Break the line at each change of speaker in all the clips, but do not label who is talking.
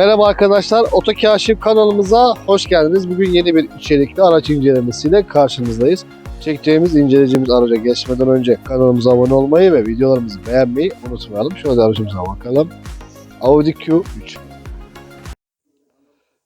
Merhaba arkadaşlar, Otokaşif kanalımıza hoş geldiniz. Bugün yeni bir içerikli araç incelemesiyle karşınızdayız. Çekeceğimiz, inceleyeceğimiz araca geçmeden önce kanalımıza abone olmayı ve videolarımızı beğenmeyi unutmayalım. Şöyle aracımıza bakalım. Audi Q3.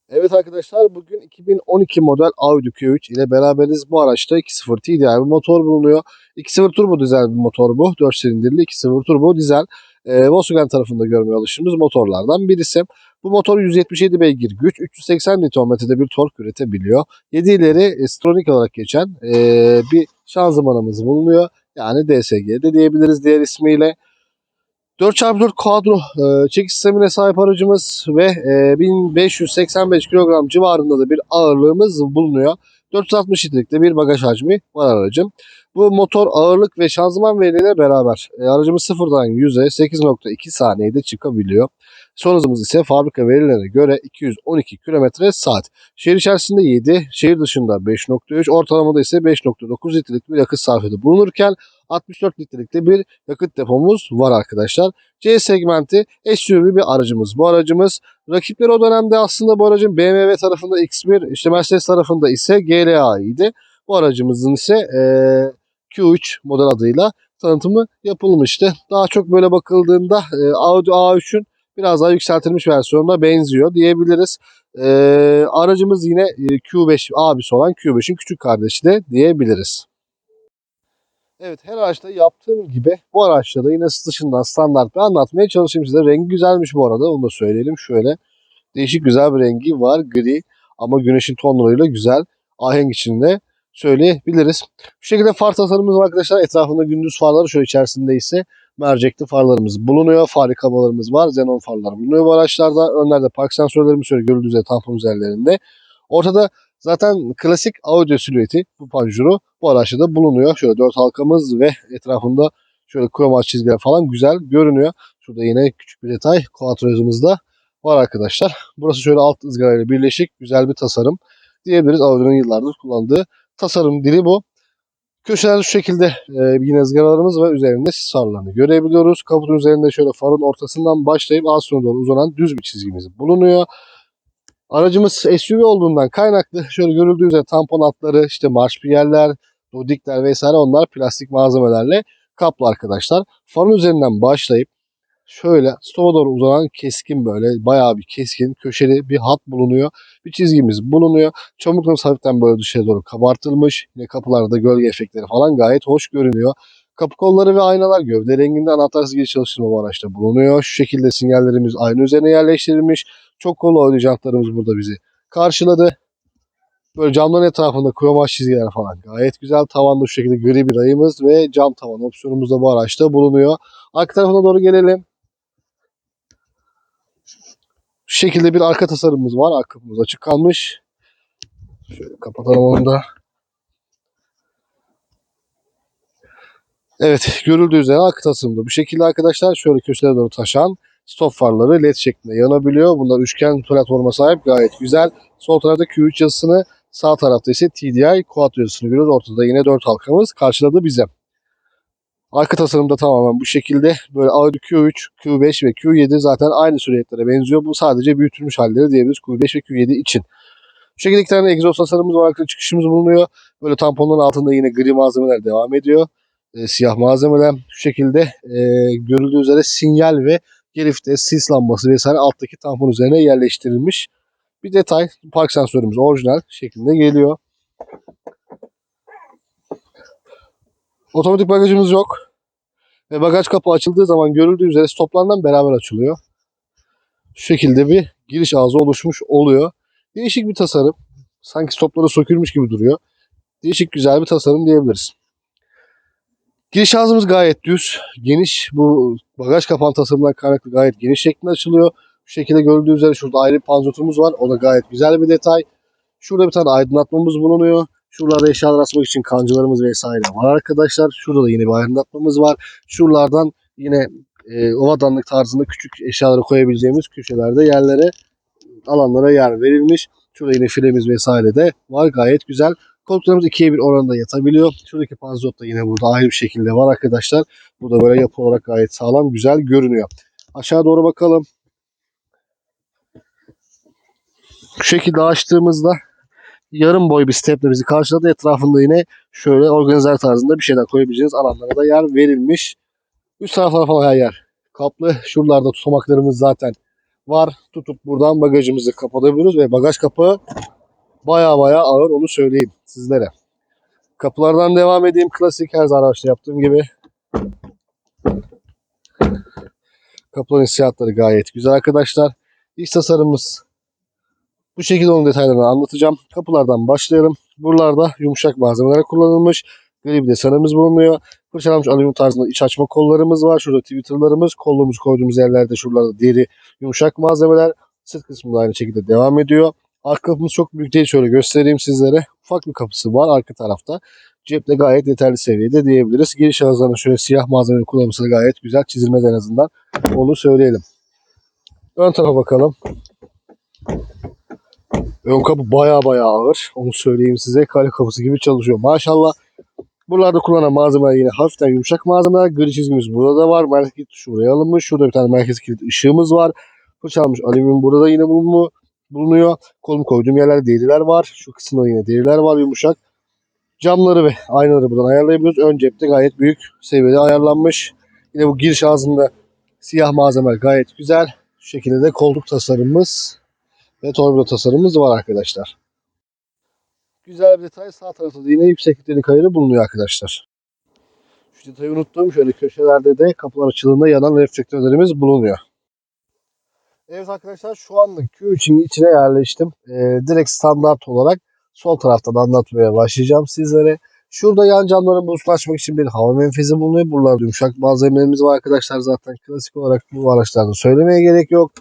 Evet arkadaşlar, bugün 2012 model Audi Q3 ile beraberiz. Bu araçta 2.0 TDI bir motor bulunuyor. 2.0 turbo dizel bir motor bu. 4 silindirli 2.0 turbo dizel. Ee, Volkswagen tarafında görmeye alıştığımız motorlardan birisi. Bu motor 177 beygir güç, 380 Nm'de bir tork üretebiliyor. 7 ileri Stronix olarak geçen eee, bir şanzımanımız bulunuyor. Yani DSG de diyebiliriz diğer ismiyle. 4x4 kuadro eee, çekiş sistemine sahip aracımız ve eee, 1585 kilogram civarında da bir ağırlığımız bulunuyor. 460 litrelikte bir bagaj hacmi var aracın. Bu motor ağırlık ve şanzıman verileriyle beraber e, aracımız sıfırdan 100'e 8.2 saniyede çıkabiliyor. Son hızımız ise fabrika verilerine göre 212 km saat. Şehir içerisinde 7, şehir dışında 5.3, ortalamada ise 5.9 litrelik bir yakıt sarfiyatı bulunurken 64 litrelikte bir yakıt depomuz var arkadaşlar. C segmenti SUV bir aracımız. Bu aracımız rakipleri o dönemde aslında bu aracın BMW tarafında X1, işte Mercedes tarafında ise GLA idi. Bu aracımızın ise eee, Q3 model adıyla tanıtımı yapılmıştı. Daha çok böyle bakıldığında e, Audi A3'ün biraz daha yükseltilmiş versiyonuna benziyor diyebiliriz. Ee, aracımız yine e, Q5 abisi olan Q5'in küçük kardeşi de diyebiliriz. Evet her araçta yaptığım gibi bu araçta da yine dışından standart bir anlatmaya çalışayım size. Rengi güzelmiş bu arada onu da söyleyelim. Şöyle değişik güzel bir rengi var gri ama güneşin tonlarıyla güzel ahenk içinde söyleyebiliriz. Bu şekilde far tasarımımız var arkadaşlar. Etrafında gündüz farları şöyle içerisinde ise mercekli farlarımız bulunuyor. Far yıkamalarımız var. Xenon farlar bulunuyor bu araçlarda. Önlerde park sensörlerimiz şöyle görüldüğü üzere tampon üzerlerinde. Ortada zaten klasik Audi silüeti bu panjuru bu araçta da bulunuyor. Şöyle dört halkamız ve etrafında şöyle kromat çizgiler falan güzel görünüyor. Şurada yine küçük bir detay Quattro'muz da var arkadaşlar. Burası şöyle alt ızgarayla birleşik güzel bir tasarım diyebiliriz. Audi'nin yıllardır kullandığı tasarım dili bu. Köşelerde şu şekilde e, yine ızgaralarımız ve üzerinde sis farlarını görebiliyoruz. Kaputun üzerinde şöyle farın ortasından başlayıp az sonra doğru uzanan düz bir çizgimiz bulunuyor. Aracımız SUV olduğundan kaynaklı şöyle görüldüğü üzere tampon altları, işte marş piyerler, dodikler vesaire onlar plastik malzemelerle kaplı arkadaşlar. Farın üzerinden başlayıp şöyle stopa doğru uzanan keskin böyle bayağı bir keskin köşeli bir hat bulunuyor. Bir çizgimiz bulunuyor. Çamurlarımız hafiften böyle dışarı doğru kabartılmış. Yine kapılarda gölge efektleri falan gayet hoş görünüyor. Kapı kolları ve aynalar gövde renginde anahtarsız giriş çalıştırma bu araçta bulunuyor. Şu şekilde sinyallerimiz ayna üzerine yerleştirilmiş. Çok kollu oylu jantlarımız burada bizi karşıladı. Böyle camların etrafında kromaj çizgiler falan gayet güzel. Tavanda şu şekilde gri bir rayımız ve cam tavan opsiyonumuz da bu araçta bulunuyor. Arka tarafına doğru gelelim. Şu şekilde bir arka tasarımımız var. Arka kapımız açık kalmış. Şöyle kapatalım onu da. Evet görüldüğü üzere arka tasarımda bu şekilde arkadaşlar. Şöyle köşelere doğru taşan stop farları led şeklinde yanabiliyor. Bunlar üçgen platforma sahip gayet güzel. Sol tarafta Q3 yazısını sağ tarafta ise TDI Quattro yazısını görüyoruz. Ortada yine 4 halkamız karşıladı bize. Arka tasarımda tamamen bu şekilde. Böyle Audi Q3, Q5 ve Q7 zaten aynı süreyetlere benziyor. Bu sadece büyütülmüş halleri diyebiliriz Q5 ve Q7 için. Şu şekilde iki tane egzoz tasarımımız var. Arka çıkışımız bulunuyor. Böyle tamponların altında yine gri malzemeler devam ediyor. E, siyah malzemeler. Şu şekilde e, görüldüğü üzere sinyal ve gerifte sis lambası vesaire alttaki tampon üzerine yerleştirilmiş. Bir detay. Park sensörümüz orijinal şeklinde geliyor. Otomatik bagajımız yok. Ve bagaj kapı açıldığı zaman görüldüğü üzere stoplardan beraber açılıyor. Şu şekilde bir giriş ağzı oluşmuş oluyor. Değişik bir tasarım. Sanki stoplara sökülmüş gibi duruyor. Değişik güzel bir tasarım diyebiliriz. Giriş ağzımız gayet düz. Geniş. Bu bagaj kapan tasarımından kaynaklı gayet geniş şeklinde açılıyor. Şu şekilde görüldüğü üzere şurada ayrı bir panzotumuz var. O da gayet güzel bir detay. Şurada bir tane aydınlatmamız bulunuyor. Şuralarda eşyalar asmak için kancılarımız vesaire var arkadaşlar. Şurada da yine bir aydınlatmamız var. Şuralardan yine e, ovadanlık tarzında küçük eşyaları koyabileceğimiz köşelerde yerlere alanlara yer verilmiş. Şurada yine filemiz vesaire de var. Gayet güzel. Koltuklarımız ikiye bir oranında yatabiliyor. Şuradaki panzot da yine burada ayrı bir şekilde var arkadaşlar. Bu da böyle yapı olarak gayet sağlam, güzel görünüyor. Aşağı doğru bakalım. Şu şekilde açtığımızda yarım boy bir steple bizi karşıladı. Etrafında yine şöyle organizer tarzında bir şeyler koyabileceğiniz alanlara da yer verilmiş. Üst taraflara falan her yer kaplı. Şuralarda tutamaklarımız zaten var. Tutup buradan bagajımızı kapatabiliyoruz ve bagaj kapağı baya baya ağır onu söyleyeyim sizlere. Kapılardan devam edeyim. Klasik her araçta yaptığım gibi. Kapıların hissiyatları gayet güzel arkadaşlar. İç tasarımımız bu şekilde onun detaylarını anlatacağım. Kapılardan başlayalım. Buralarda yumuşak malzemeler kullanılmış. Gri bir desenimiz bulunuyor. Fırçalanmış alüminyum tarzında iç açma kollarımız var. Şurada twitterlarımız. Kolluğumuz koyduğumuz yerlerde şuralarda deri yumuşak malzemeler. Sırt kısmı da aynı şekilde devam ediyor. Arka kapımız çok büyük değil. Şöyle göstereyim sizlere. Ufak bir kapısı var arka tarafta. Cepte gayet yeterli seviyede diyebiliriz. Giriş ağızlarında şöyle siyah malzeme kullanılması da gayet güzel. Çizilmez en azından. Onu söyleyelim. Ön tarafa bakalım. Ön kapı baya baya ağır. Onu söyleyeyim size. Kale kapısı gibi çalışıyor. Maşallah. Buralarda kullanılan malzemeler yine hafiften yumuşak malzemeler. Gri çizgimiz burada da var. Merkez kilit tuşu buraya alınmış. Şurada bir tane merkez kilit ışığımız var. Fırçalanmış alüminyum burada yine bulunuyor. Bulunuyor. Kolumu koyduğum yerlerde deriler var. Şu kısımda yine deriler var yumuşak. Camları ve aynaları buradan ayarlayabiliyoruz. Ön cepte gayet büyük seviyede ayarlanmış. Yine bu giriş ağzında siyah malzemeler gayet güzel. Şu şekilde de koltuk tasarımımız ve torpido tasarımımız var arkadaşlar. Güzel bir detay sağ tarafta da yine yüksekliklerin kayırı bulunuyor arkadaşlar. Şu detayı unuttum. Şöyle köşelerde de kapılar açıldığında yanan reflektörlerimiz bulunuyor. Evet arkadaşlar şu anda Q3'ün içine yerleştim. Ee, direkt standart olarak sol taraftan anlatmaya başlayacağım sizlere. Şurada yan camların buzunu açmak için bir hava menfezi bulunuyor. Buralarda yumuşak malzemelerimiz var arkadaşlar. Zaten klasik olarak bu araçlarda söylemeye gerek yok.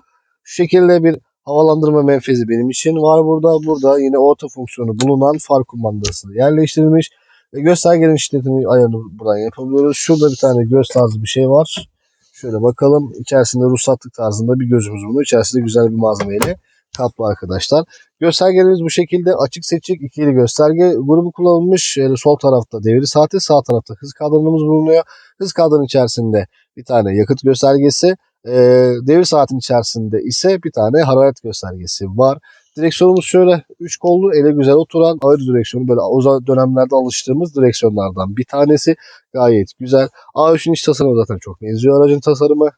Şu şekilde bir havalandırma menfezi benim için var burada. Burada yine orta fonksiyonu bulunan far kumandası yerleştirilmiş. Ve göstergenin şiddetini ayarını buradan yapabiliyoruz. Şurada bir tane göz tarzı bir şey var. Şöyle bakalım. İçerisinde ruhsatlık tarzında bir gözümüz bulunuyor. İçerisinde güzel bir malzemeyle kaplı arkadaşlar. Göstergelerimiz bu şekilde açık seçik ikili gösterge grubu kullanılmış. Yani sol tarafta devir saati, sağ tarafta hız kadranımız bulunuyor. Hız kadranın içerisinde bir tane yakıt göstergesi, e, devir saatin içerisinde ise bir tane hararet göstergesi var. Direksiyonumuz şöyle 3 kollu ele güzel oturan ağır direksiyonu böyle o dönemlerde alıştığımız direksiyonlardan bir tanesi. Gayet güzel. A3'ün iç tasarımı zaten çok benziyor aracın tasarımı.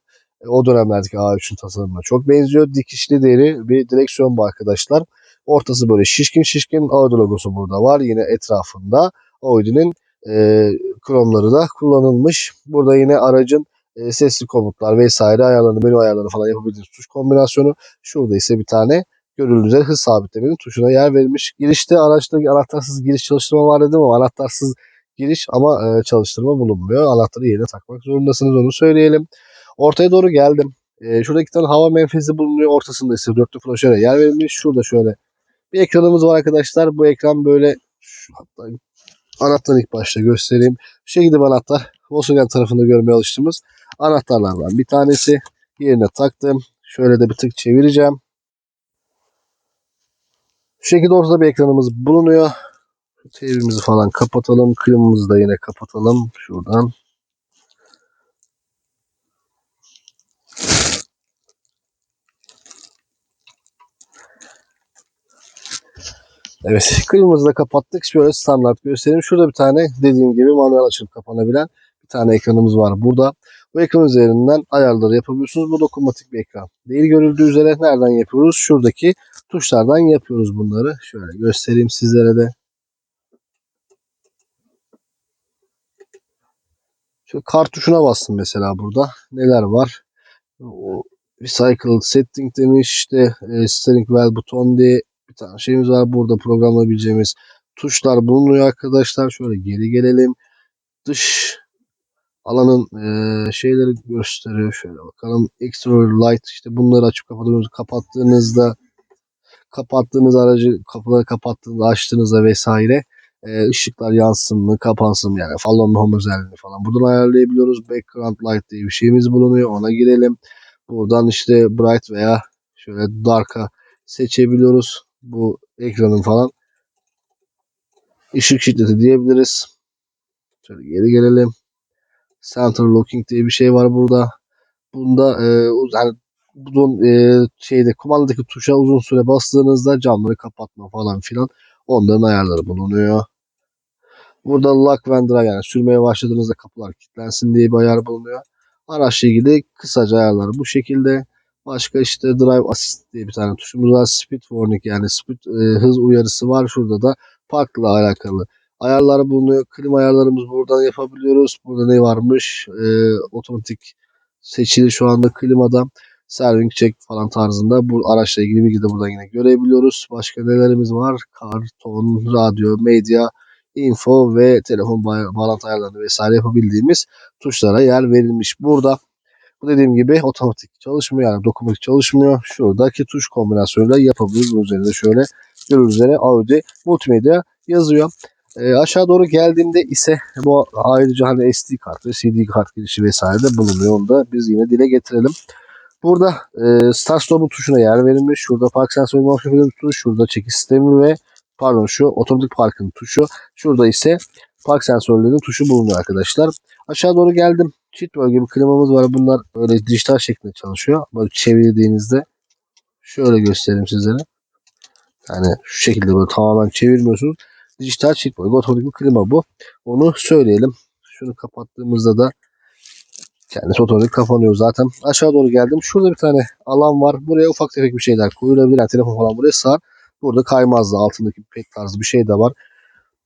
E, O dönemlerdeki A3'ün tasarımına çok benziyor. Dikişli deri bir direksiyon bu arkadaşlar. Ortası böyle şişkin şişkin Audi logosu burada var. Yine etrafında Audi'nin e, kromları da kullanılmış. Burada yine aracın e, sesli komutlar vesaire ayarlarını, menü ayarlarını falan yapabildiğiniz tuş kombinasyonu. Şurada ise bir tane görüldüğü üzere hız sabitlemenin tuşuna yer verilmiş. Girişte araçta anahtarsız giriş çalıştırma var dedim ama anahtarsız giriş ama e, çalıştırma bulunmuyor. Anahtarı yerine takmak zorundasınız onu söyleyelim. Ortaya doğru geldim. E, şurada tane hava menfezi bulunuyor. Ortasında ise dörtlü flaşöre yer verilmiş. Şurada şöyle bir ekranımız var arkadaşlar. Bu ekran böyle şu, hatta anahtarı ilk başta göstereyim. Şu şekilde bir anahtar. Volkswagen tarafında görmeye alıştığımız anahtarlardan bir tanesi. Yerine taktım. Şöyle de bir tık çevireceğim. Şu şekilde ortada bir ekranımız bulunuyor. TV'mizi falan kapatalım. Klimamızı da yine kapatalım. Şuradan. Evet klimamızı da kapattık. Şöyle standart göstereyim. Şurada bir tane dediğim gibi manuel açılıp kapanabilen bir tane ekranımız var burada. Bu ekran üzerinden ayarları yapabiliyorsunuz. Bu dokunmatik bir ekran. Değil görüldüğü üzere nereden yapıyoruz? Şuradaki tuşlardan yapıyoruz bunları. Şöyle göstereyim sizlere de. Şöyle kart tuşuna bastım mesela burada. Neler var? O Recycle setting demiş işte e, steering wheel buton diye bir tane şeyimiz var. Burada programlayabileceğimiz tuşlar bulunuyor arkadaşlar. Şöyle geri gelelim. Dış alanın e, şeyleri gösteriyor. Şöyle bakalım. Exterior light işte bunları açıp kapattığınızda, kapattığınızda kapattığınız aracı kapıları kapattığınızda açtığınızda vesaire e, ışıklar yansın mı kapansın mı yani falan home özelliğini falan buradan ayarlayabiliyoruz. Background light diye bir şeyimiz bulunuyor. Ona girelim. Buradan işte bright veya şöyle dark'a seçebiliyoruz. Bu ekranın falan ışık şiddeti diyebiliriz. Şöyle geri gelelim. Center locking diye bir şey var burada. Bunda e, yani bunun e, şeyde kumandadaki tuşa uzun süre bastığınızda camları kapatma falan filan onların ayarları bulunuyor. Burada lock drive yani sürmeye başladığınızda kapılar kilitlensin diye bir ayar bulunuyor. Araçla ilgili kısaca ayarları bu şekilde. Başka işte drive assist diye bir tane tuşumuz var. Speed warning yani speed, e, hız uyarısı var. Şurada da parkla alakalı ayarlar bulunuyor. Klima ayarlarımız buradan yapabiliyoruz. Burada ne varmış? E, otomatik seçili şu anda klimada. Serving check falan tarzında bu araçla ilgili bilgi de buradan yine görebiliyoruz. Başka nelerimiz var? Karton, radyo, medya, info ve telefon ba- bağlantı ayarlarını vesaire yapabildiğimiz tuşlara yer verilmiş. Burada bu dediğim gibi otomatik çalışmıyor yani dokunmatik çalışmıyor. Şuradaki tuş kombinasyonuyla yapabiliriz. Bunun üzerinde şöyle gördüğünüz üzere Audi Multimedya yazıyor. E, aşağı doğru geldiğimde ise bu ayrıca hani SD kart ve CD kart girişi vesaire de bulunuyor. Onu da biz yine dile getirelim. Burada e, Start Stop'un tuşuna yer verilmiş. Şurada park sensörü muhabbetinin tuşu, şurada çekiş sistemi ve pardon şu otomatik parkın tuşu. Şurada ise park sensörlerinin tuşu bulunuyor arkadaşlar. Aşağı doğru geldim. Çift bölge bir klimamız var. Bunlar böyle dijital şeklinde çalışıyor. Böyle çevirdiğinizde şöyle göstereyim sizlere. Yani şu şekilde böyle tamamen çevirmiyorsunuz. Dijital bölge otomatik bir klima bu. Onu söyleyelim. Şunu kapattığımızda da kendisi otomatik kapanıyor zaten. Aşağı doğru geldim. Şurada bir tane alan var. Buraya ufak tefek bir şeyler koyulabilir. Yani telefon falan buraya sığar. Burada kaymaz da altındaki pek tarzı bir şey de var.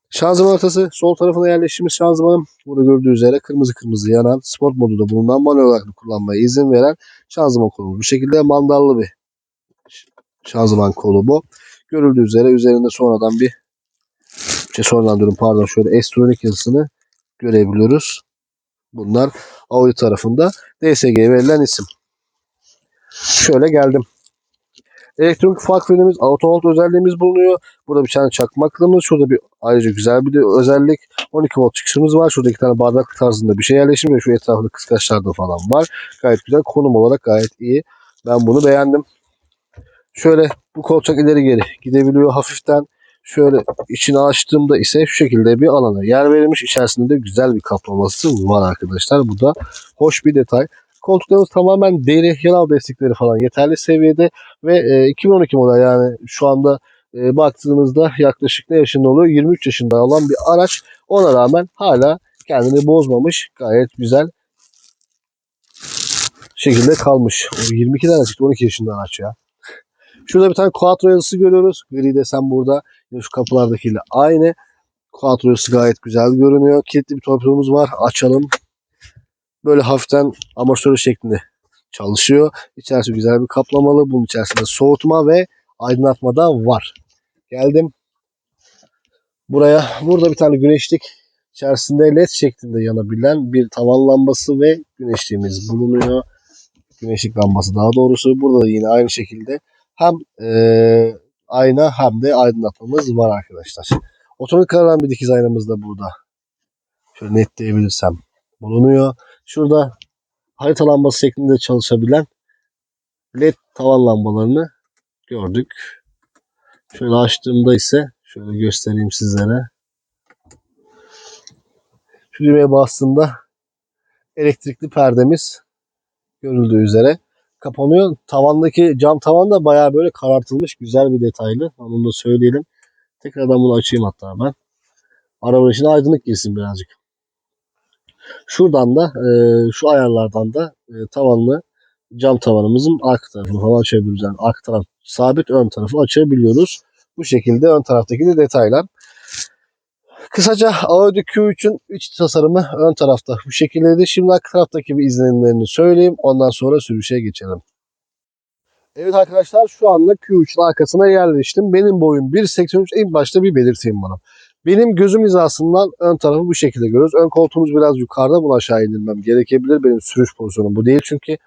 Şanzıman ortası sol tarafına yerleştirilmiş şanzımanım. Burada gördüğü üzere kırmızı kırmızı yanan sport modunda bulunan manuel olarak kullanmaya izin veren şanzıman kolumuz. Bu şekilde mandallı bir şanzıman kolu bu. Görüldüğü üzere üzerinde sonradan bir şey sonradan pardon şöyle S-Tronic yazısını görebiliyoruz. Bunlar Audi tarafında DSG'ye verilen isim. Şöyle geldim. Elektronik fark frenimiz, autohold özelliğimiz bulunuyor. Burada bir tane çakmaklığımız. Şurada bir ayrıca güzel bir özellik. 12 volt çıkışımız var. Şurada iki tane bardak tarzında bir şey yerleştirmiyor. Şu etrafında kıskaçlar da falan var. Gayet güzel. Konum olarak gayet iyi. Ben bunu beğendim. Şöyle bu kolçak ileri geri gidebiliyor hafiften. Şöyle içini açtığımda ise şu şekilde bir alana yer verilmiş. İçerisinde de güzel bir kaplaması var arkadaşlar. Bu da hoş bir detay. Koltuklarımız tamamen deri, yanal destekleri falan yeterli seviyede ve e, 2012 model yani şu anda e, baktığımızda yaklaşık ne yaşında oluyor? 23 yaşında olan bir araç. Ona rağmen hala kendini bozmamış. Gayet güzel şekilde kalmış. O 22'den çıktı 12 yaşında araç ya. Şurada bir tane Quattro yazısı görüyoruz. Gri desen burada. Şu kapılardakiyle aynı. Yazısı gayet güzel görünüyor. Kilitli bir torpidomuz var. Açalım. Böyle hafiften amortisör şeklinde çalışıyor. İçerisi güzel bir kaplamalı. Bunun içerisinde soğutma ve aydınlatma da var. Geldim. Buraya burada bir tane güneşlik içerisinde led şeklinde yanabilen bir tavan lambası ve güneşliğimiz bulunuyor. Güneşlik lambası daha doğrusu. Burada da yine aynı şekilde hem eee, ayna hem de aydınlatmamız var arkadaşlar. Otomatik kararan bir dikiz aynamız da burada. Şöyle netleyebilirsem bulunuyor. Şurada harita lambası şeklinde çalışabilen led tavan lambalarını gördük. Şöyle açtığımda ise şöyle göstereyim sizlere. Şu düğmeye bastığımda elektrikli perdemiz görüldüğü üzere kapanıyor. Tavandaki cam tavan da bayağı böyle karartılmış güzel bir detaylı. Onu da söyleyelim. Tekrardan bunu açayım hatta ben. Arabanın içine aydınlık girsin birazcık. Şuradan da e, şu ayarlardan da e, tavanlı cam tavanımızın arka tarafını falan açabiliyoruz. Yani arka taraf sabit ön tarafı açabiliyoruz. Bu şekilde ön taraftaki de detaylar. Kısaca Audi Q3'ün iç tasarımı ön tarafta bu şekildeydi. Şimdi arka taraftaki bir izlenimlerini söyleyeyim. Ondan sonra sürüşe geçelim. Evet arkadaşlar şu anda Q3'ün arkasına yerleştim. Benim boyum 1.83 en başta bir belirteyim bana. Benim gözüm hizasından ön tarafı bu şekilde görüyoruz. Ön koltuğumuz biraz yukarıda bunu aşağı indirmem gerekebilir. Benim sürüş pozisyonum bu değil çünkü.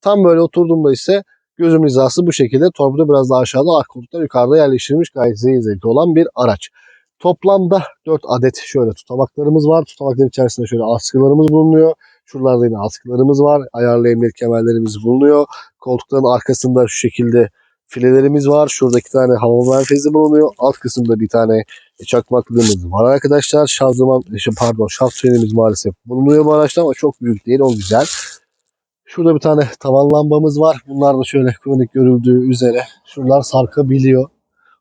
Tam böyle oturduğumda ise gözüm hizası bu şekilde. Torpido biraz daha aşağıda, arka koltuklar yukarıda yerleştirilmiş gayet zevkli olan bir araç. Toplamda 4 adet şöyle tutamaklarımız var. Tutamakların içerisinde şöyle askılarımız bulunuyor. Şuralarda yine askılarımız var. Ayarlı emniyet kemerlerimiz bulunuyor. Koltukların arkasında şu şekilde filelerimiz var. Şurada iki tane hava menfezi bulunuyor. Alt kısımda bir tane çakmaklığımız var arkadaşlar. Şanzıman, şey, pardon şaft frenimiz maalesef bulunuyor bu araçta ama çok büyük değil. O güzel. Şurada bir tane tavan lambamız var. Bunlar da şöyle kronik görüldüğü üzere. Şuralar sarkabiliyor.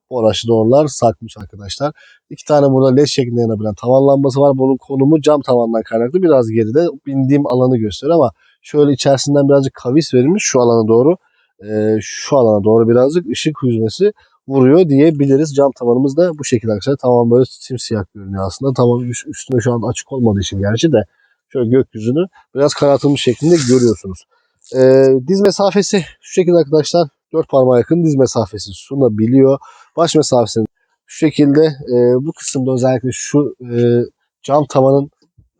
Bu araçlı doğrular sarkmış arkadaşlar. İki tane burada led şeklinde yanabilen tavan lambası var. Bunun konumu cam tavandan kaynaklı. Biraz geride bindiğim alanı gösteriyor ama şöyle içerisinden birazcık kavis verilmiş şu alana doğru. Ee, şu alana doğru birazcık ışık hüzmesi vuruyor diyebiliriz. Cam tavanımız da bu şekilde arkadaşlar. Tamam böyle simsiyah görünüyor aslında. Tamam üst, üstüne şu an açık olmadığı için gerçi de şöyle gökyüzünü biraz karartılmış şeklinde görüyorsunuz. Ee, diz mesafesi şu şekilde arkadaşlar. Dört parmağa yakın diz mesafesi sunabiliyor. Baş mesafesini şu şekilde e, bu kısımda özellikle şu e, cam tavanın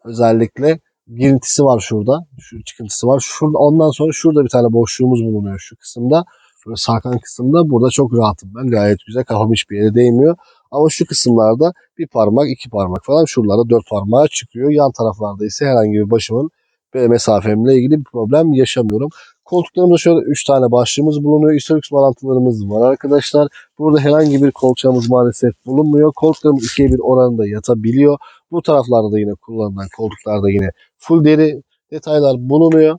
özellikle girintisi var şurada. Şu çıkıntısı var. Şurada, ondan sonra şurada bir tane boşluğumuz bulunuyor şu kısımda. Şöyle sarkan kısımda burada çok rahatım ben. Gayet güzel. Kafam hiçbir yere değmiyor. Ama şu kısımlarda bir parmak, iki parmak falan şuralarda dört parmağa çıkıyor. Yan taraflarda ise herhangi bir başımın ve mesafemle ilgili bir problem yaşamıyorum. Koltuklarımızda şöyle 3 tane başlığımız bulunuyor. ISOX bağlantılarımız var arkadaşlar. Burada herhangi bir kolçağımız maalesef bulunmuyor. Koltuklarımız 2'ye 1 oranında yatabiliyor. Bu taraflarda da yine kullanılan koltuklarda yine full deri detaylar bulunuyor.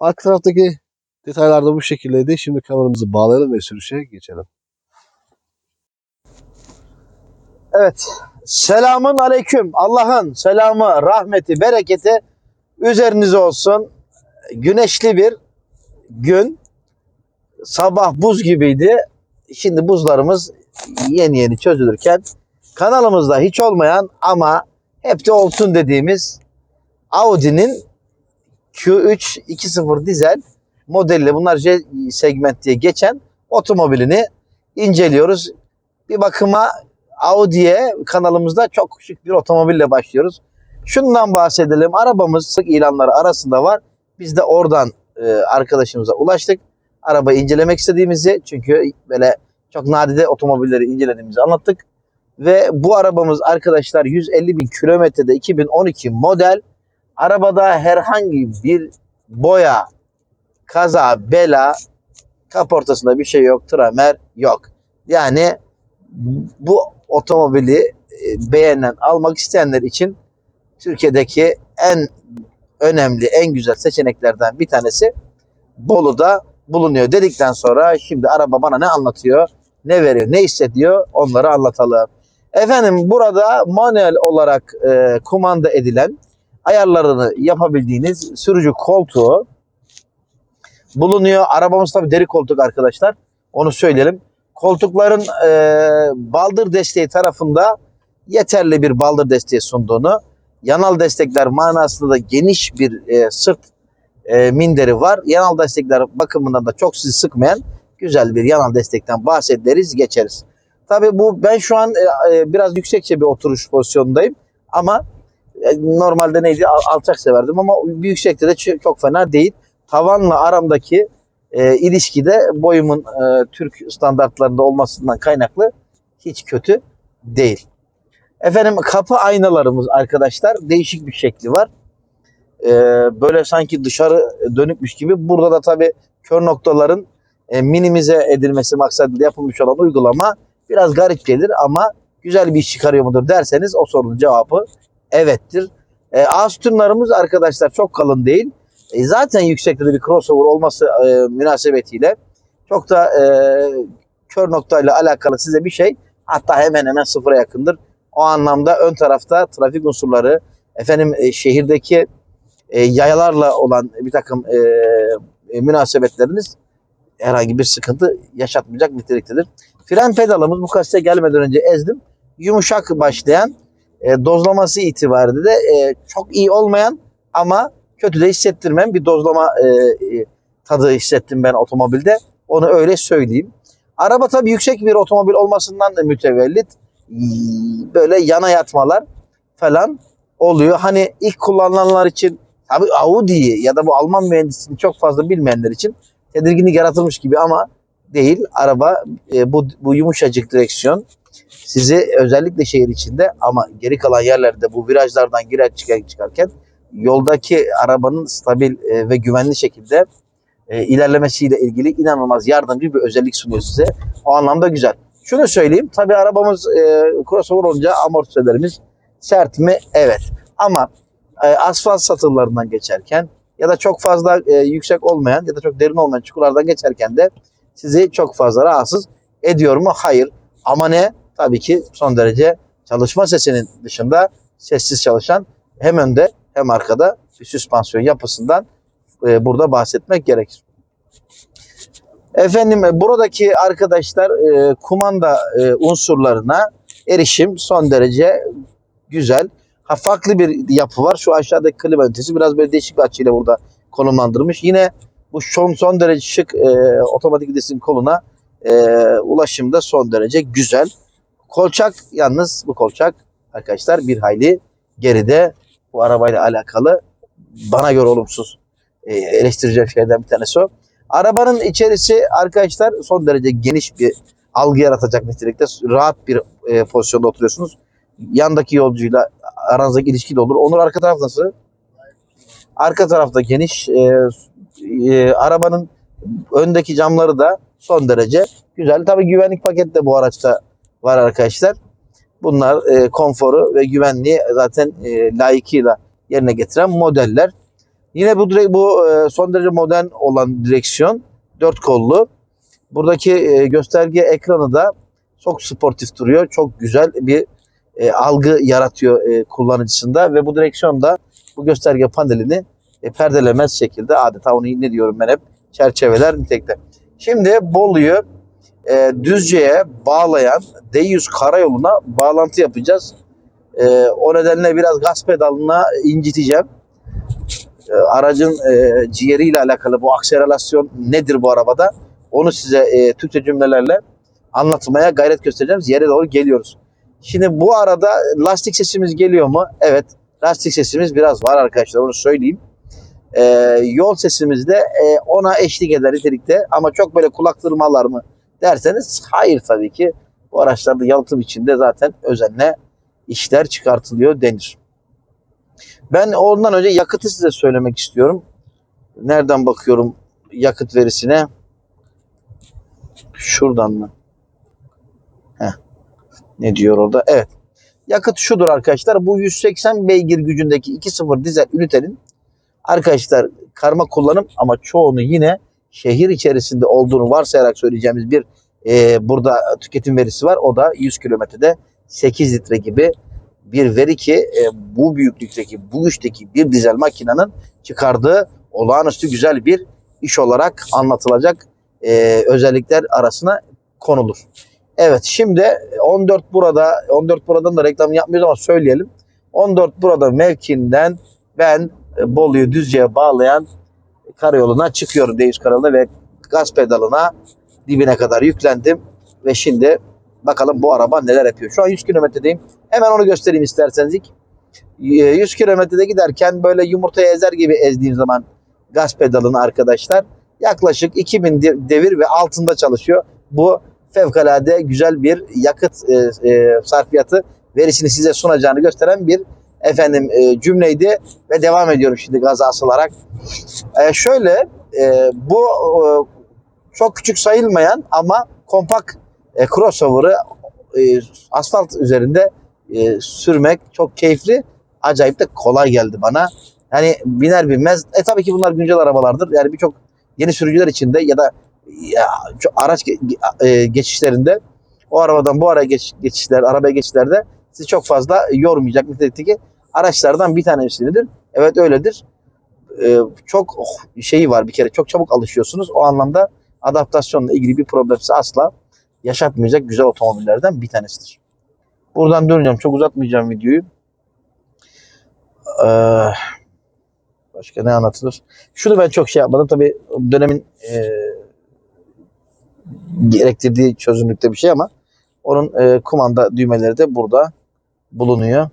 Arka taraftaki detaylar da bu şekildeydi. Şimdi kameramızı bağlayalım ve sürüşe geçelim.
Evet. Selamun aleyküm. Allah'ın selamı, rahmeti, bereketi üzerinize olsun. Güneşli bir gün. Sabah buz gibiydi. Şimdi buzlarımız yeni yeni çözülürken kanalımızda hiç olmayan ama hep de olsun dediğimiz Audi'nin Q3 2.0 dizel modeli bunlar J segment diye geçen otomobilini inceliyoruz. Bir bakıma Audi'ye kanalımızda çok şık bir otomobille başlıyoruz. Şundan bahsedelim. Arabamız sık ilanları arasında var. Biz de oradan arkadaşımıza ulaştık. Arabayı incelemek istediğimizi çünkü böyle çok nadide otomobilleri incelediğimizi anlattık. Ve bu arabamız arkadaşlar 150 bin kilometrede 2012 model. Arabada herhangi bir boya, kaza, bela, kaportasında bir şey yok, tramer yok. Yani bu otomobili e, beğenen, almak isteyenler için Türkiye'deki en önemli, en güzel seçeneklerden bir tanesi Bolu'da bulunuyor dedikten sonra şimdi araba bana ne anlatıyor, ne veriyor, ne hissediyor onları anlatalım. Efendim burada manuel olarak e, kumanda edilen ayarlarını yapabildiğiniz sürücü koltuğu bulunuyor. Arabamız tabii deri koltuk arkadaşlar. Onu söyleyelim. Koltukların e, baldır desteği tarafında yeterli bir baldır desteği sunduğunu, yanal destekler manasında da geniş bir e, sırt e, minderi var. Yanal destekler bakımından da çok sizi sıkmayan güzel bir yanal destekten bahsederiz, geçeriz. Tabii bu ben şu an e, e, biraz yüksekçe bir oturuş pozisyonundayım ama e, normalde neydi Al- alçak severdim ama yüksekte de çok fena değil. Tavanla aramdaki e, ilişkide boyumun e, Türk standartlarında olmasından kaynaklı hiç kötü değil. Efendim kapı aynalarımız arkadaşlar değişik bir şekli var. E, böyle sanki dışarı dönükmüş gibi. Burada da tabii kör noktaların e, minimize edilmesi maksadıyla yapılmış olan uygulama biraz garip gelir ama güzel bir iş çıkarıyor mudur derseniz o sorunun cevabı evettir. E, ağ sütunlarımız arkadaşlar çok kalın değil. E, zaten yüksekte bir crossover olması e, münasebetiyle çok da e, kör noktayla alakalı size bir şey hatta hemen hemen sıfıra yakındır. O anlamda ön tarafta trafik unsurları efendim e, şehirdeki e, yayalarla olan bir takım e, e, münasebetleriniz herhangi bir sıkıntı yaşatmayacak niteliktedir. Fren pedalımız bu kasete gelmeden önce ezdim. Yumuşak başlayan e, dozlaması itibariyle de e, çok iyi olmayan ama kötü de hissettirmeyen bir dozlama e, e, tadı hissettim ben otomobilde. Onu öyle söyleyeyim. Araba tabii yüksek bir otomobil olmasından da mütevellit böyle yana yatmalar falan oluyor. Hani ilk kullanılanlar için tabii Audi'yi ya da bu Alman mühendisliğini çok fazla bilmeyenler için tedirginlik yaratılmış gibi ama değil. Araba e, bu, bu yumuşacık direksiyon sizi özellikle şehir içinde ama geri kalan yerlerde bu virajlardan girer çıkar çıkarken yoldaki arabanın stabil e, ve güvenli şekilde e, ilerlemesiyle ilgili inanılmaz yardımcı bir özellik sunuyor size. O anlamda güzel. Şunu söyleyeyim. Tabii arabamız e, crossover olunca amortisörlerimiz sert mi? Evet. Ama e, asfalt satırlarından geçerken ya da çok fazla e, yüksek olmayan ya da çok derin olmayan çukurlardan geçerken de sizi çok fazla rahatsız ediyor mu? Hayır. Ama ne? Tabii ki son derece çalışma sesinin dışında sessiz çalışan hem önde hem arkada bir süspansiyon yapısından e, burada bahsetmek gerekir. Efendim e, buradaki arkadaşlar e, kumanda e, unsurlarına erişim son derece güzel. Ha, farklı bir yapı var. Şu aşağıdaki klima ünitesi biraz böyle değişik bir açıyla burada konumlandırmış. Yine bu son, son derece şık e, otomatik vitesin koluna e, ulaşımda son derece güzel. Kolçak yalnız bu kolçak arkadaşlar bir hayli geride bu arabayla alakalı bana göre olumsuz e, eleştireceğim şeylerden bir tanesi o. Arabanın içerisi arkadaşlar son derece geniş bir algı yaratacak nitelikte rahat bir e, pozisyonda oturuyorsunuz. Yandaki yolcuyla aranızdaki ilişki de olur. Onur arka taraf nasıl? Arka tarafta geniş. E, e, arabanın öndeki camları da son derece güzel. Tabii güvenlik paketi de bu araçta var arkadaşlar. Bunlar e, konforu ve güvenliği zaten e, layıkıyla yerine getiren modeller. Yine bu direk bu e, son derece modern olan direksiyon dört kollu. Buradaki e, gösterge ekranı da çok sportif duruyor. Çok güzel bir e, algı yaratıyor e, kullanıcısında ve bu direksiyonda bu gösterge panelini e, perdelemez şekilde adeta onu ne diyorum ben hep çerçeveler nitelikte. Şimdi Bolu'yu e, Düzce'ye bağlayan D100 karayoluna bağlantı yapacağız. E, o nedenle biraz gaz pedalına inciteceğim. E, aracın e, ciğeriyle alakalı bu akselerasyon nedir bu arabada? Onu size e, Türkçe cümlelerle anlatmaya gayret göstereceğim. Yere doğru geliyoruz. Şimdi bu arada lastik sesimiz geliyor mu? Evet. Lastik sesimiz biraz var arkadaşlar onu söyleyeyim. E, yol sesimiz de e, ona eşlik eder nitelikte ama çok böyle kulak tırmalar mı derseniz hayır tabii ki. Bu araçlarda yalıtım içinde zaten özenle işler çıkartılıyor denir. Ben ondan önce yakıtı size söylemek istiyorum. Nereden bakıyorum yakıt verisine? Şuradan mı? Heh. Ne diyor orada? Evet. Yakıt şudur arkadaşlar. Bu 180 beygir gücündeki 2.0 dizel ünitenin arkadaşlar karma kullanım ama çoğunu yine şehir içerisinde olduğunu varsayarak söyleyeceğimiz bir e, burada tüketim verisi var. O da 100 kilometrede 8 litre gibi bir veri ki e, bu büyüklükteki, bu güçteki bir dizel makinenin çıkardığı olağanüstü güzel bir iş olarak anlatılacak e, özellikler arasına konulur. Evet şimdi 14 burada 14 buradan da reklam yapmıyoruz ama söyleyelim. 14 burada mevkinden ben e, Bolu'yu Düzce'ye bağlayan karayoluna çıkıyorum D100 karayoluna ve gaz pedalına dibine kadar yüklendim ve şimdi bakalım bu araba neler yapıyor. Şu an 100 kilometredeyim. Hemen onu göstereyim isterseniz ilk. Ee, 100 kilometrede giderken böyle yumurtayı ezer gibi ezdiğim zaman gaz pedalını arkadaşlar yaklaşık 2000 de- devir ve altında çalışıyor. Bu fevkalade güzel bir yakıt e, e, sarfiyatı verisini size sunacağını gösteren bir efendim e, cümleydi ve devam ediyorum şimdi gaza asılarak. E, şöyle e, bu e, çok küçük sayılmayan ama kompakt e, crossover'ı e, asfalt üzerinde e, sürmek çok keyifli. Acayip de kolay geldi bana. Yani biner binmez. E tabii ki bunlar güncel arabalardır. Yani birçok yeni sürücüler için de ya da ya, araç e, geçişlerinde o arabadan bu araya geç, geçişler, arabaya geçişlerde sizi çok fazla yormayacak nitelikteki araçlardan bir tanesidir. Evet öyledir. E, çok oh, şeyi var bir kere. Çok çabuk alışıyorsunuz. O anlamda adaptasyonla ilgili bir problemse asla yaşatmayacak güzel otomobillerden bir tanesidir. Buradan döneceğim. Çok uzatmayacağım videoyu. Ee, başka ne anlatılır? Şunu ben çok şey yapmadım. Tabii dönemin e, gerektirdiği çözünürlükte bir şey ama onun e, kumanda düğmeleri de burada bulunuyor.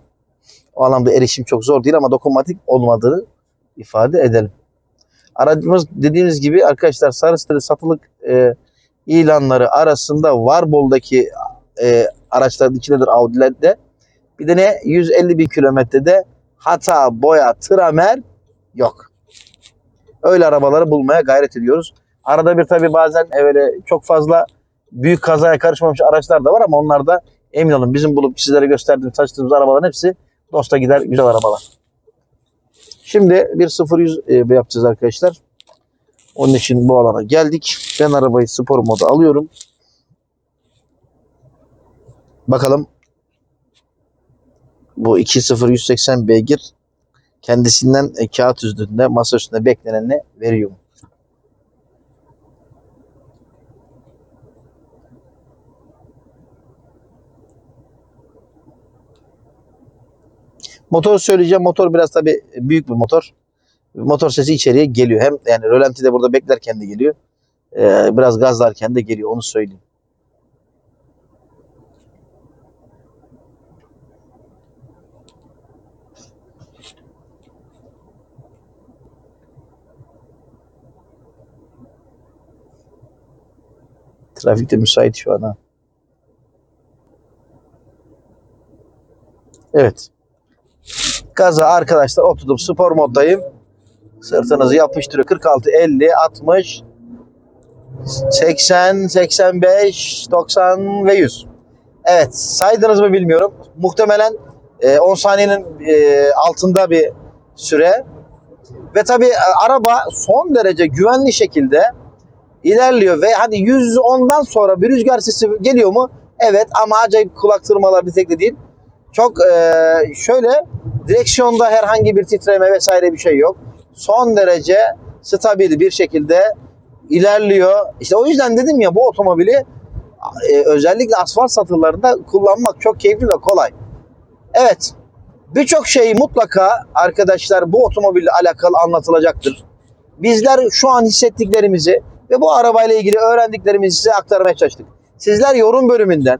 O anlamda erişim çok zor değil ama dokunmatik olmadığını ifade edelim. Aracımız dediğimiz gibi arkadaşlar sarı satılık e, ilanları arasında Varbol'daki e, araçların içindedir Audi'lerde. Bir de ne 150 bin kilometrede hata, boya, tramer yok. Öyle arabaları bulmaya gayret ediyoruz. Arada bir tabi bazen e, böyle çok fazla büyük kazaya karışmamış araçlar da var ama onlar da emin olun bizim bulup sizlere gösterdiğimiz, açtığımız arabaların hepsi dosta gider güzel arabalar. Şimdi bir 0-100 e, yapacağız arkadaşlar. Onun için bu alana geldik. Ben arabayı spor moda alıyorum. Bakalım bu 2.0 180 beygir kendisinden e, kağıt üstünde masa üstünde bekleneni veriyor mu? Motoru söyleyeceğim. Motor biraz tabii büyük bir motor. Motor sesi içeriye geliyor. Hem yani rölantide burada beklerken de geliyor. Ee, biraz gazlarken de geliyor. Onu söyleyeyim. Trafikte müsait şu an ha. Evet. Gaza arkadaşlar oturdum. Spor moddayım. Sırtınızı yapıştırıyor. 46, 50, 60, 80, 85, 90 ve 100. Evet. Saydınız mı bilmiyorum. Muhtemelen e, 10 saniyenin e, altında bir süre. Ve tabii e, araba son derece güvenli şekilde ilerliyor ve hadi 110'dan sonra bir rüzgar sesi geliyor mu? Evet ama acayip kulak tırmalar nitelikli değil. Çok e, şöyle direksiyonda herhangi bir titreme vesaire bir şey yok. Son derece stabil bir şekilde ilerliyor. İşte o yüzden dedim ya bu otomobili e, özellikle asfalt satırlarında kullanmak çok keyifli ve kolay. Evet. Birçok şey mutlaka arkadaşlar bu otomobille alakalı anlatılacaktır. Bizler şu an hissettiklerimizi ve bu arabayla ilgili öğrendiklerimizi size aktarmaya çalıştık. Sizler yorum bölümünden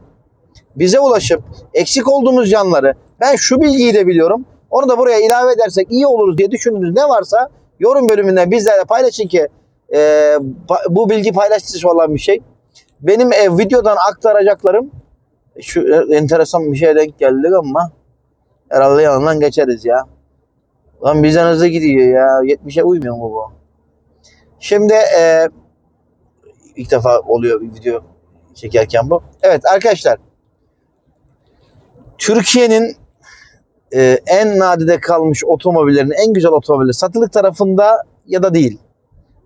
bize ulaşıp eksik olduğumuz yanları ben şu bilgiyi de biliyorum. Onu da buraya ilave edersek iyi oluruz diye düşündüğünüz ne varsa yorum bölümünden bizlerle paylaşın ki e, bu bilgi paylaştırıcı olan bir şey. Benim e, videodan aktaracaklarım şu e, enteresan bir şeye denk geldik ama herhalde yanından geçeriz ya. Lan bizden hızlı gidiyor ya. 70'e uymuyor mu bu? Şimdi e, ilk defa oluyor bir video çekerken bu. Evet arkadaşlar Türkiye'nin e, en nadide kalmış otomobillerin en güzel otomobili satılık tarafında ya da değil.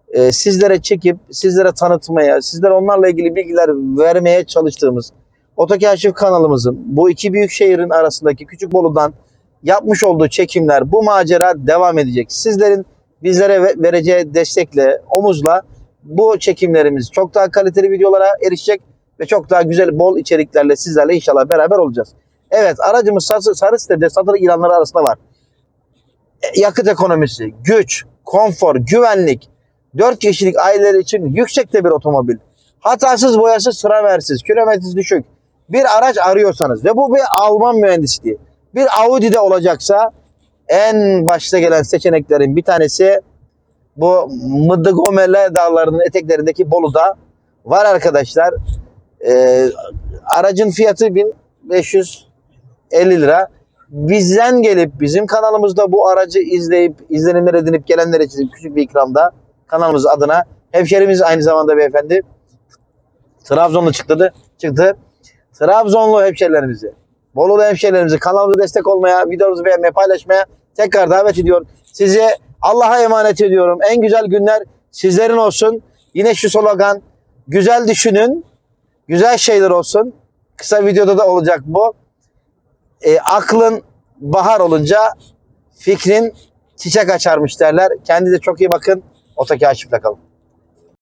E, sizlere çekip sizlere tanıtmaya, sizlere onlarla ilgili bilgiler vermeye çalıştığımız Otokaşif kanalımızın bu iki büyük şehrin arasındaki Küçük Bolu'dan yapmış olduğu çekimler bu macera devam edecek. Sizlerin bizlere ve- vereceği destekle, omuzla bu çekimlerimiz çok daha kaliteli videolara erişecek ve çok daha güzel bol içeriklerle sizlerle inşallah beraber olacağız. Evet aracımız sarı, sarı sitede satılık ilanları arasında var. E, yakıt ekonomisi, güç, konfor, güvenlik, 4 kişilik aileler için yüksekte bir otomobil. Hatasız boyasız sıra versiz, kilometresi düşük bir araç arıyorsanız ve bu bir Alman mühendisliği. Bir Audi'de olacaksa en başta gelen seçeneklerin bir tanesi bu Mıddıgomele dağlarının eteklerindeki Bolu'da var arkadaşlar. Ee, aracın fiyatı 1550 lira. Bizden gelip bizim kanalımızda bu aracı izleyip izlenimler edinip gelenler için küçük bir ikramda kanalımız adına hemşerimiz aynı zamanda beyefendi Trabzonlu çıktı. çıktı. Trabzonlu hemşerilerimizi, Bolulu hemşerilerimizi kanalımıza destek olmaya, videomuzu beğenmeye, paylaşmaya tekrar davet ediyor. Sizi Allah'a emanet ediyorum. En güzel günler sizlerin olsun. Yine şu slogan, güzel düşünün, güzel şeyler olsun. Kısa videoda da olacak bu. E, aklın bahar olunca fikrin çiçek açarmış derler. Kendinize çok iyi bakın. Otokaşifle kalın.